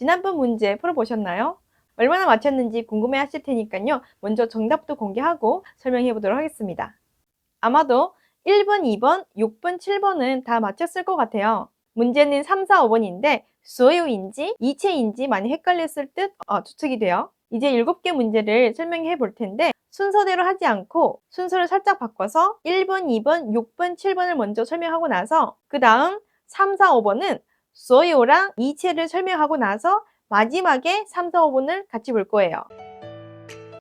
지난번 문제 풀어보셨나요? 얼마나 맞췄는지 궁금해 하실 테니까요. 먼저 정답도 공개하고 설명해 보도록 하겠습니다. 아마도 1번, 2번, 6번, 7번은 다 맞췄을 것 같아요. 문제는 3, 4, 5번인데 소유인지 이체인지 많이 헷갈렸을 듯 어, 추측이 돼요. 이제 7개 문제를 설명해 볼 텐데 순서대로 하지 않고 순서를 살짝 바꿔서 1번, 2번, 6번, 7번을 먼저 설명하고 나서 그 다음 3, 4, 5번은 소유랑 이체를 설명하고 나서 마지막에 3, 4, 5번을 같이 볼 거예요.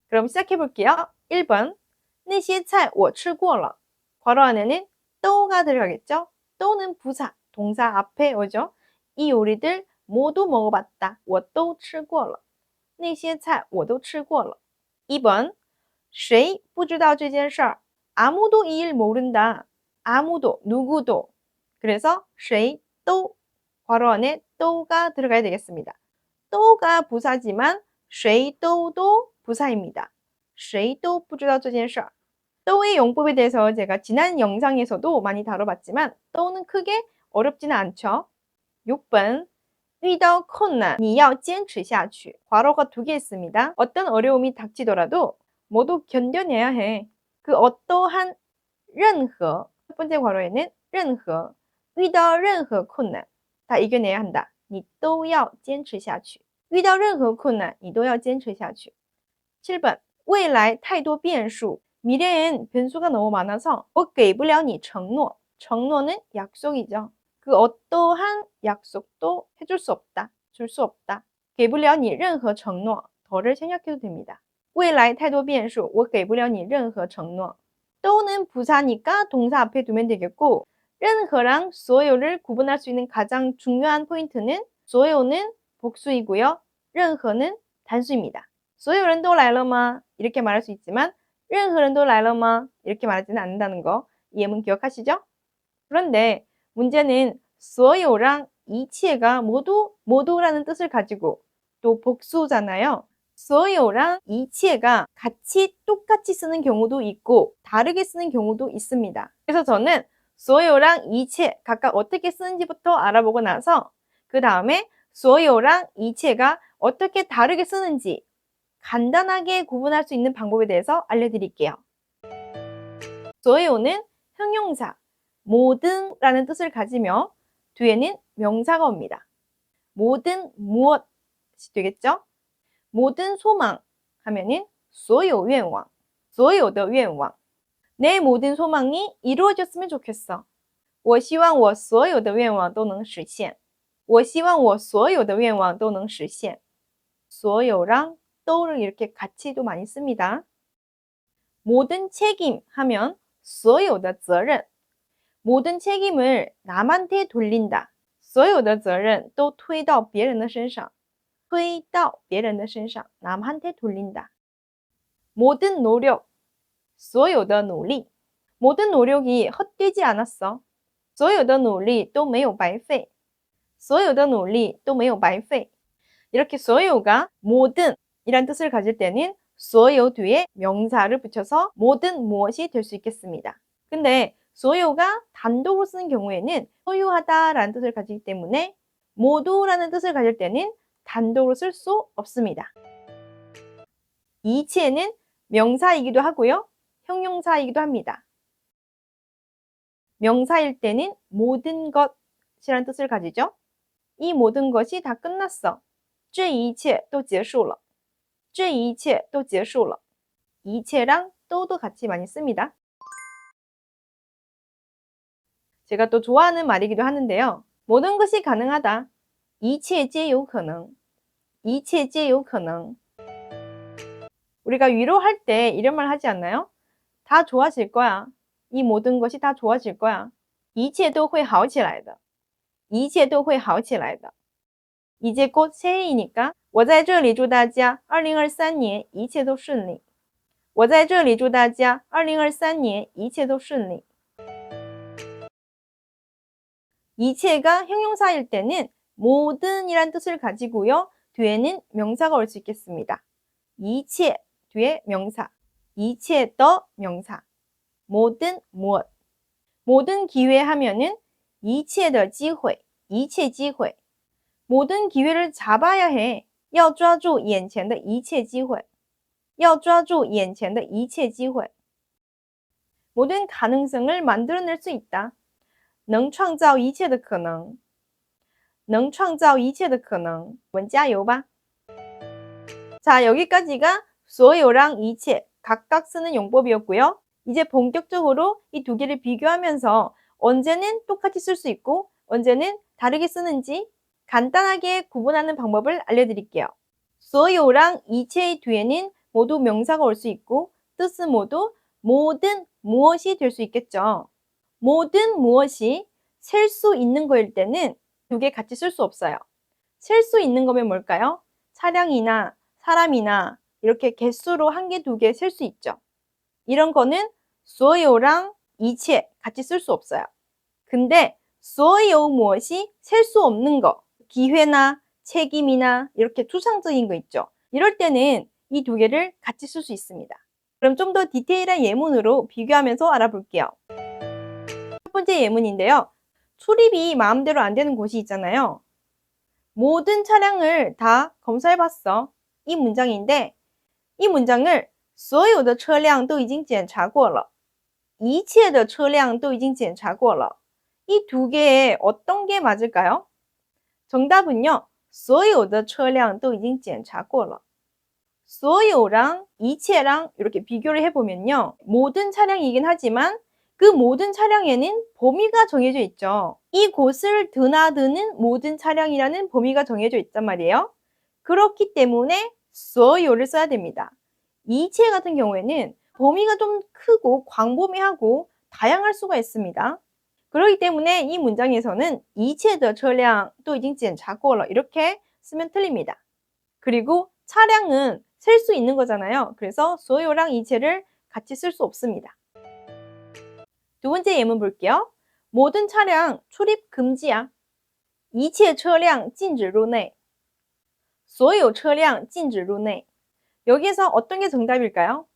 그럼 시작해 볼게요. 1번 那些菜我吃过了. 괄호 안에는 또가 들어가겠죠? 또는 부사, 동사 앞에 오죠? 이 요리들 모두 먹어봤다. 我都吃过了.那些菜我都吃过了. 2번 谁不知道这件事儿? 아무도 이 일 모른다. 아무도, 누구도. 그래서 谁都 괄호 안에 또가 들어가야 되겠습니다. 또가 부사지만 谁都도 부사입니다. 谁都不知道这件事儿. 또의 용법에 대해서 제가 지난 영상에서도 많이 다뤄봤지만 또는 크게 어렵지는 않죠. 6번 遇到困难你要坚持下去. 괄호가 두 개 있습니다. 어떤 어려움이 닥치더라도 모두 견뎌내야 해. 그 어떠한 任何 첫 번째 괄호에는 任何遇到任何困难 다 이겨내야 한다. 你都要坚持下去.遇到任何困难你都要坚持下去. 7번 未来太多变数 미래엔 변수가 너무 많아서 我给不了你承诺.承诺는 약속이죠. 그 어떠한 약속도 해줄 수 없다. 줄 수 없다. 给不了你任何承诺. 더를 생략해도 됩니다. 未来太多变数,我给不了你任何承诺. 또는 부사니까 동사 앞에 두면 되겠고 任何랑 소요를 구분할 수 있는 가장 중요한 포인트는 소요는 복수이고요. 任何는 단수입니다. 所有人都来了吗? 이렇게 말할 수 있지만 任何人都来了吗? 이렇게 말하지는 않는다는 거 이해문 기억하시죠? 그런데 문제는 所有랑 이치가 모두 모두라는 뜻을 가지고 또 복수잖아요. 所有랑 이치가 같이 똑같이 쓰는 경우도 있고 다르게 쓰는 경우도 있습니다. 그래서 저는 所有랑 이치 각각 어떻게 쓰는지부터 알아보고 나서 그 다음에 所有랑 이치가 어떻게 다르게 쓰는지 간단하게 구분할 수 있는 방법에 대해서 알려드릴게요. 所有는 형용사, 모든라는 뜻을 가지며 뒤에는 명사가 옵니다. 모든 무엇이 되겠죠? 모든 소망 하면은 所有愿望, 所有的愿望. 내 모든 소망이 이루어졌으면 좋겠어. 我希望我所有的愿望都能实现.我希望我所有的愿望都能实现. 所有랑 또를 이렇게 같이도 많이 씁니다. 모든 책임 하면 所有的责任 모든 책임을 남한테 돌린다. 所有的责任都推到别人的身上.推到别人的身上 남한테 돌린다. 모든 노력 所有的努力 모든 노력이 헛되지 않았어. 所有的努力都没有白费.所有的努力都没有白费. 이렇게 所有가 모든 이란 뜻을 가질 때는 所有 뒤에 명사를 붙여서 모든 무엇이 될 수 있겠습니다. 근데 所有가 단독으로 쓰는 경우에는 소유하다라는 뜻을 가지기 때문에 모두라는 뜻을 가질 때는 단독으로 쓸 수 없습니다. 이체는 명사이기도 하고요. 형용사이기도 합니다. 명사일 때는 모든 것이라는 뜻을 가지죠. 이 모든 것이 다 끝났어. 这一切都结束了.这一切都结束了. 이체랑 또도 같이 많이 씁니다. 제가 또 좋아하는 말이기도 하는데요. 모든 것이 가능하다. 一切皆有可能.一切皆有可能. 우리가 위로할 때 이런 말 하지 않나요? 다 좋아질 거야. 이 모든 것이 다 좋아질 거야. 一切都会好起来的.一切都会好起来的. 이제 곧 새해이니까 我在这里祝大家2023年一切都顺利.我在这里祝大家2023年一切都顺利. 이체가 형용사일 때는 모든이란 뜻을 가지고요. 뒤에는 명사가 올 수 있겠습니다. 이체 뒤에 명사, 이체 더 명사, 모든 무엇. 모든 기회 하면은 이체 더机会, 이체 机会. 모든 기회를 잡아야 해. 要抓住眼前的一切机会.要抓住眼前的一切机会. 모든 가능성을 만들어낼 수 있다. 能创造一切的可能.能创造一切的可能.我们加油吧. 자, 여기까지가 所有랑一切 각각 쓰는 용법이었고요. 이제 본격적으로 이 두 개를 비교하면서 언제는 똑같이 쓸 수 있고 언제는 다르게 쓰는지 간단하게 구분하는 방법을 알려드릴게요. 所有랑 이체의 뒤에는 모두 명사가 올 수 있고 뜻은 모두 모든 무엇이 될 수 있겠죠. 모든 무엇이 셀 수 있는 거일 때는 두 개 같이 쓸 수 없어요. 셀 수 있는 거면 뭘까요? 차량이나 사람이나 이렇게 개수로 한 개, 두 개 쓸 수 있죠. 이런 거는 소요랑 이치에 같이 쓸 수 없어요. 근데 소요 무엇이 셀 수 없는 거, 기회나 책임이나 이렇게 추상적인 거 있죠. 이럴 때는 이 두 개를 같이 쓸 수 있습니다. 그럼 좀 더 디테일한 예문으로 비교하면서 알아볼게요. 첫 번째 예문인데요. 출입이 마음대로 안 되는 곳이 있잖아요. 모든 차량을 다 검사해봤어. 이 문장인데 이 문장을 所有的车辆都已经检查过了.一切的车辆都已经检查过了. 이 두 개에 어떤 게 맞을까요? 정답은요. 所有的车辆都已经检查过了.所有랑 이체랑 이렇게 비교를 해보면요. 모든 차량이긴 하지만 그 모든 차량에는 범위가 정해져 있죠. 이 곳을 드나드는 모든 차량이라는 범위가 정해져 있단 말이에요. 그렇기 때문에 所有를 써야 됩니다. 이체 같은 경우에는 범위가 좀 크고 광범위하고 다양할 수가 있습니다. 그렇기 때문에 이 문장에서는 이체的 车辆都已经检查过了 이렇게 쓰면 틀립니다. 그리고 차량은 셀 수 있는 거잖아요. 그래서 所有랑 이체를 같이 쓸 수 없습니다. 두 번째 예문 볼게요. 모든 차량 출입 금지야. 一切车辆禁止入内. 所有车辆禁止入内. 여기에서 어떤 게 정답일까요?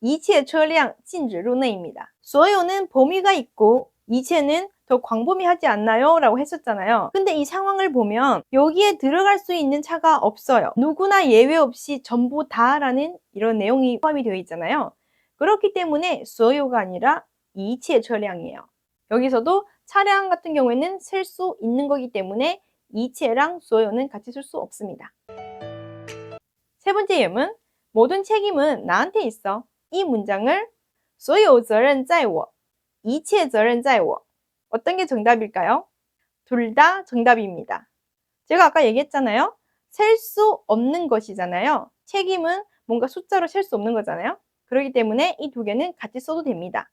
一切车辆禁止入内입니다所有는 범위가 있고 이체는 더 광범위하지 않나요? 라고 했었잖아요. 근데 이 상황을 보면 여기에 들어갈 수 있는 차가 없어요. 누구나 예외 없이 전부 다라는 이런 내용이 포함이 되어 있잖아요. 그렇기 때문에 所有가 아니라 이체车辆이에요. 여기서도 차량 같은 경우에는 셀 수 있는 거기 때문에 이체랑 所有는 같이 쓸 수 없습니다. 세 번째 예문, 모든 책임은 나한테 있어. 이 문장을 所有责任在我,一切责任在我. 어떤 게 정답일까요? 둘 다 정답입니다. 제가 아까 얘기했잖아요. 셀 수 없는 것이잖아요. 책임은 뭔가 숫자로 셀 수 없는 거잖아요. 그렇기 때문에 이 두 개는 같이 써도 됩니다.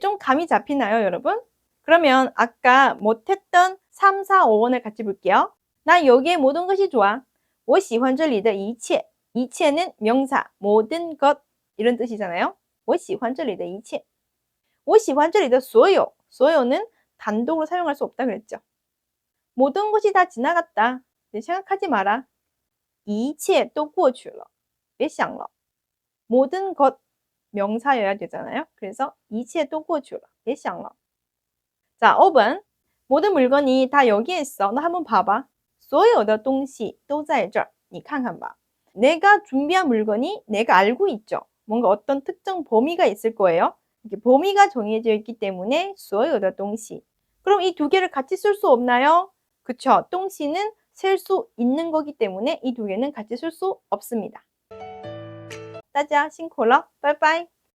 좀 감이 잡히나요, 여러분? 그러면 아까 못했던 3, 4, 5원을 같이 볼게요. 나 여기에 모든 것이 좋아. 我喜欢这里的一切. 이체는 명사, 모든 것 이런 뜻이잖아요. 我喜欢这里的一切.我喜欢这里的所有. 所有는 단독으로 사용할 수 없다 그랬죠. 모든 것이 다 지나갔다. 생각하지 마라. 一切都过去了.别想了. 모든 것 명사여야 되잖아요. 그래서 一切都过去了.别想了. 자, 5번. 모든 물건이 다 여기에 있어. 너 한번 봐봐. 所有的东西都在这儿.你看看吧. 내가 준비한 물건이 내가 알고 있죠. 뭔가 어떤 특정 범위가 있을 거예요. 이렇게 범위가 정해져 있기 때문에 所有的东西. 그럼 이 두 개를 같이 쓸 수 없나요? 그쵸. 东西는 셀 수 있는 거기 때문에 이 두 개는 같이 쓸 수 없습니다. 大家辛苦了，拜拜。